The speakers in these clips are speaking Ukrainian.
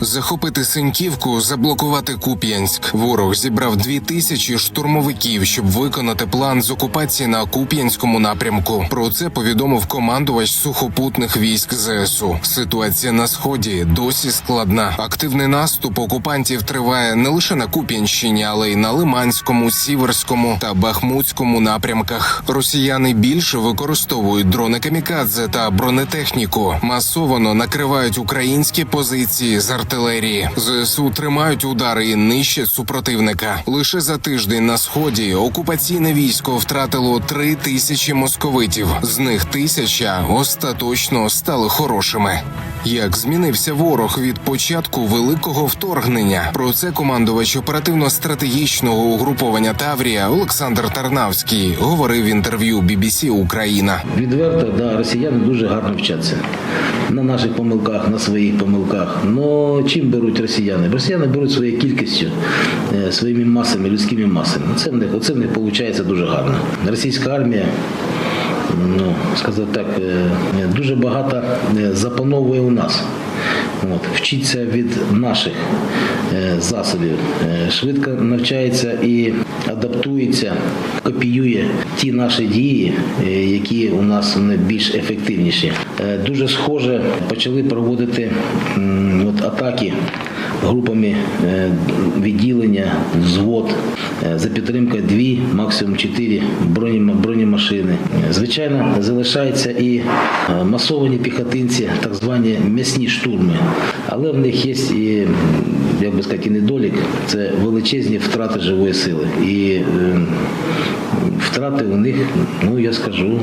Захопити Синьківку, заблокувати Куп'янськ. Ворог зібрав дві тисячі штурмовиків, щоб виконати план з окупації на Куп'янському напрямку. Про це повідомив командувач сухопутних військ ЗСУ. Ситуація на сході досі складна. Активний наступ окупантів триває не лише на Куп'янщині, але й на Лиманському, Сіверському та Бахмутському напрямках. Росіяни більше використовують дрони камікадзе та бронетехніку. Масово накривають українські позиції з артилерії. ЗСУ тримають удари і нищать супротивника. Лише за тиждень на сході окупаційне військо втратило три тисячі московитів. З них тисяча остаточно стали хорошими. Як змінився ворог від початку великого вторгнення? Про це командувач оперативно-стратегічного угруповання Таврія Олександр Тарнавський говорив в інтерв'ю BBC Україна. Відверто, да, росіяни дуже гарно вчаться на наших помилках, на своїх помилках. Но чим беруть росіяни? Росіяни беруть своєю кількістю, е, своїми масами, людськими масами. Це в них, оце в них виходить дуже гарно. Російська армія. Ну, сказав так, е, дуже багато е, запановує у нас. От, вчиться від наших е, засобів, е, швидко навчається і адаптується, копіює ті наші дії, е, які у нас більш ефективніші. Дуже схоже почали проводити от, атаки групами е, відділення, взвод е, за підтримкою дві, максимум чотири бронемашини. Звичайно, залишаються і е, масовані піхотинці, так звані м'ясні штурми. Але в них є і, як би сказати, і недолік, це величезні втрати живої сили. І е, втрати у них, ну я скажу,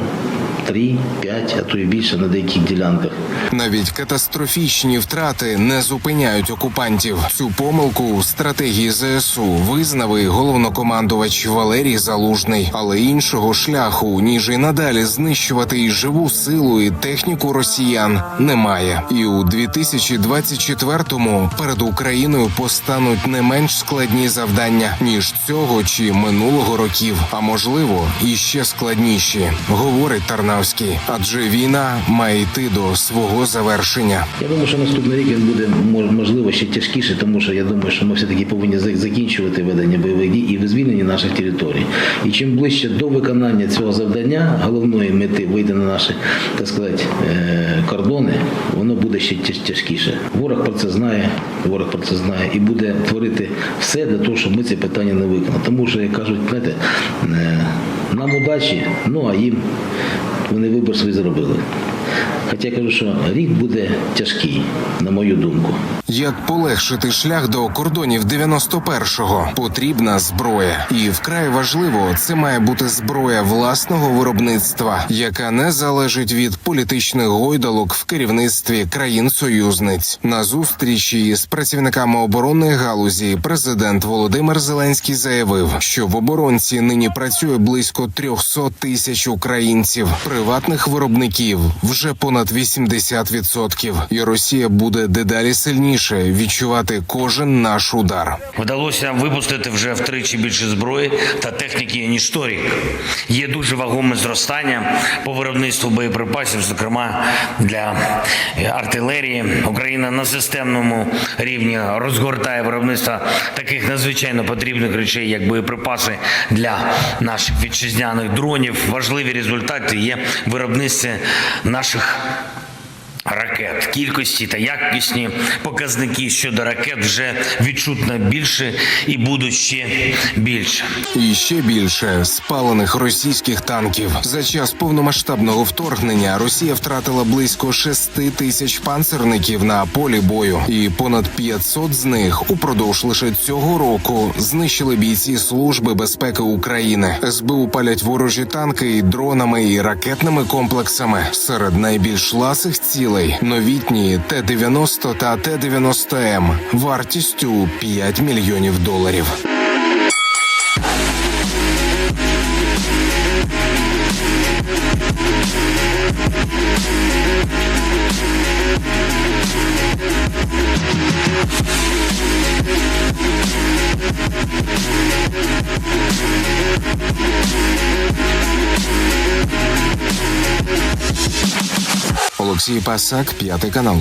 3, 5, а то і більше на деяких ділянках. Навіть катастрофічні втрати не зупиняють окупантів. Цю помилку в стратегії ЗСУ визнав і головнокомандувач Валерій Залужний, але іншого шляху ніж і надалі знищувати і живу силу і техніку росіян немає. І у 2024-му перед Україною постануть не менш складні завдання ніж цього чи минулого років, а можливо і ще складніші, говорить Тарнавський. Адже війна має йти до свого завершення. Я думаю, що наступний рік він буде мож- можливо ще тяжкіше, тому що я думаю, що ми все-таки повинні закінчувати ведення бойових дій і звільнення наших територій. І чим ближче до виконання цього завдання, головної мети вийти на наші, так сказати, е, кордони, воно буде ще тяжкіше. Ворог про це знає, ворог про це знає і буде творити все для того, щоб ми це питання не виконали. Тому що, як кажуть, знаєте, е, нам удачі, ну а їм вони вибір свій зробили. Хоча я кажу, що рік буде тяжкий, на мою думку. Як полегшити шлях до кордонів 91-го? Потрібна зброя, і вкрай важливо, це має бути зброя власного виробництва, яка не залежить від політичних гойдалок в керівництві країн-союзниць. На зустрічі з працівниками оборонної галузі президент Володимир Зеленський заявив, що в оборонці нині працює близько 300 тисяч українців, приватних виробників вже понад 80%. І Росія буде дедалі сильніше відчувати кожен наш удар. Вдалося випустити вже втричі більше зброї та техніки ніж торік. Є дуже вагоме зростання по виробництву боєприпасів, зокрема для артилерії. Україна на системному рівні розгортає виробництво таких надзвичайно потрібних речей, як боєприпаси для наших вітчизняних дронів. Важливі результати є в виробництві наших back. Ракет. Кількості та якісні показники щодо ракет вже відчутно більше і будуть ще більше. І ще більше спалених російських танків. За час повномасштабного вторгнення Росія втратила близько 6 тисяч панцерників на полі бою, і понад 500 з них упродовж лише цього року знищили бійці служби безпеки України. СБУ палять ворожі танки і дронами і ракетними комплексами. Серед найбільш ласих цілей новітні Т-90 та Т-90М вартістю 5 мільйонів доларів. Олексій Пасак, п'ятий канал.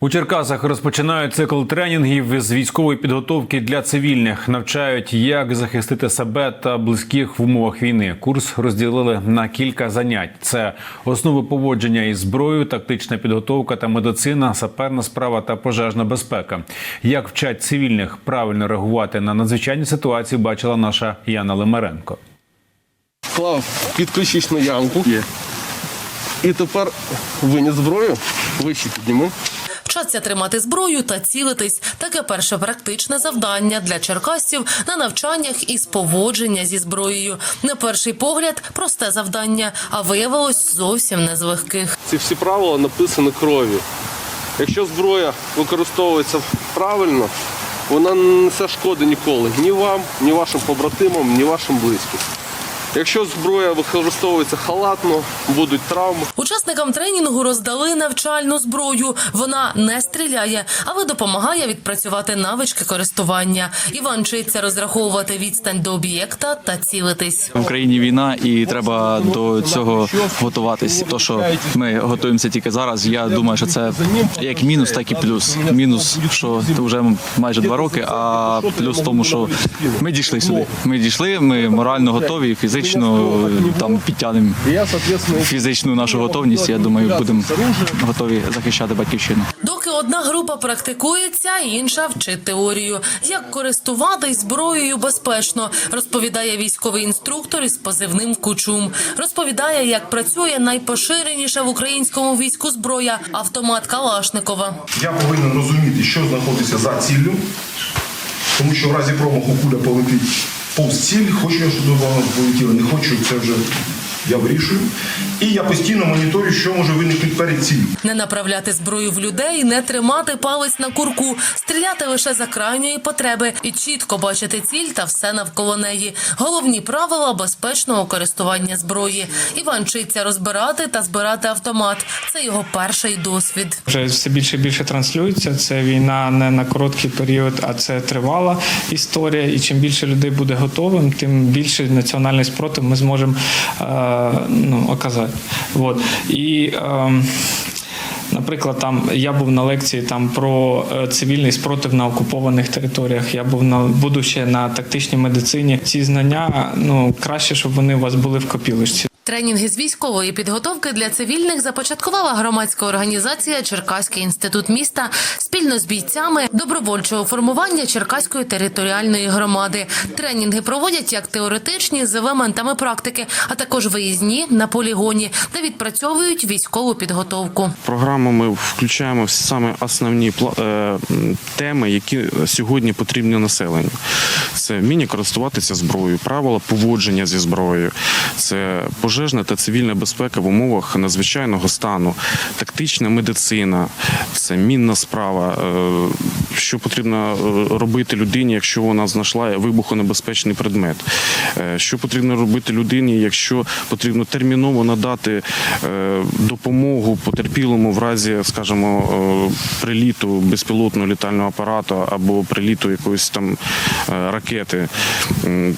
У Черкасах розпочинають цикл тренінгів з військової підготовки для цивільних. Навчають, як захистити себе та близьких в умовах війни. Курс розділили на кілька занять: це основи поводження із зброєю, тактична підготовка та медицина, саперна справа та пожежна безпека. Як вчать цивільних правильно реагувати на надзвичайні ситуації, бачила наша Яна Лимаренко. Клав підключичну ямку. Є. І тепер виніс зброю, вище підніми. Вчаться тримати зброю та цілитись. Таке перше практичне завдання для черкасців на навчаннях із поводження зі зброєю. На перший погляд просте завдання, а виявилось зовсім не з легких. Ці всі правила написані кров'ю. Якщо зброя використовується правильно, вона не несе шкоди ніколи. Ні вам, ні вашим побратимам, ні вашим близьким. Якщо зброя використовується халатно, будуть травми. Учасникам тренінгу роздали навчальну зброю. Вона не стріляє, але допомагає відпрацювати навички користування. Іван вчиться розраховувати відстань до об'єкта та цілитись. В Україні війна, і треба до цього готуватись. То, що ми готуємося тільки зараз, я думаю, що це як мінус, так і плюс. Мінус, що вже майже два роки, а плюс в тому, що ми дійшли сюди. Ми дійшли, ми морально готові, фізично там підтягнемо фізичну нашу готовність. Я думаю, будемо готові захищати батьківщину. Доки одна група практикується, інша вчить теорію. Як користуватись зброєю безпечно, розповідає військовий інструктор із позивним Кучум. Розповідає, як працює найпоширеніша в українському війську зброя автомат Калашникова. Я повинен розуміти, що знаходиться за ціллю, тому що в разі промаху куля полетить повз ціль, хочу щоб воно полетіло, не хочу, це вже я вирішую. І я постійно моніторю, що може виникнути перед ціллю. Не направляти зброю в людей, не тримати палець на курку, стріляти лише за крайньої потреби і чітко бачити ціль та все навколо неї. Головні правила безпечного користування зброї. Іван вчиться розбирати та збирати автомат. Це його перший досвід. Вже все більше і більше транслюється. Це війна не на короткий період, а це тривала історія. І чим більше людей буде готовим, тим більше національний спротив ми зможемо е, ну, оказати. Вот. І Наприклад, там я був на лекції там про е, цивільний спротив на окупованих територіях. Я був на буду ще на тактичній медицині. Ці знання ну краще, щоб вони у вас були в копілочці. Тренінги з військової підготовки для цивільних започаткувала громадська організація Черкаський інститут міста спільно з бійцями добровольчого формування Черкаської територіальної громади. Тренінги проводять як теоретичні з елементами практики, а також виїзні на полігоні, де відпрацьовують військову підготовку. програму ми включаємо всі саме основні е, теми, які сьогодні потрібні населенню. Це вміння користуватися зброєю, правила поводження зі зброєю, це пожежна та цивільна безпека в умовах надзвичайного стану, тактична медицина, це мінна справа, е, що потрібно е, робити людині, якщо вона знайшла вибухонебезпечний предмет, Е, що потрібно робити людині, якщо потрібно терміново надати е, допомогу потерпілому в разі, скажімо, приліту безпілотного літального апарату або приліту якоїсь там ракети.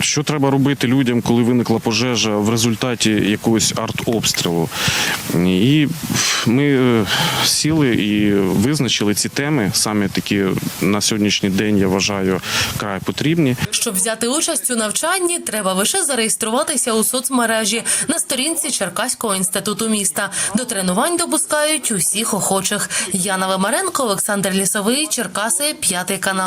Що треба робити людям, коли виникла пожежа в результаті якогось артобстрілу? І ми сіли і визначили ці теми, саме такі на сьогоднішній день я вважаю край потрібні. Щоб взяти участь у навчанні, треба лише зареєструватися у соцмережі на сторінці Черкаського інституту міста. До тренувань допускають усіх охочих. Яна Вимаренко, Олександр Лісовий, Черкаси, п'ятий канал.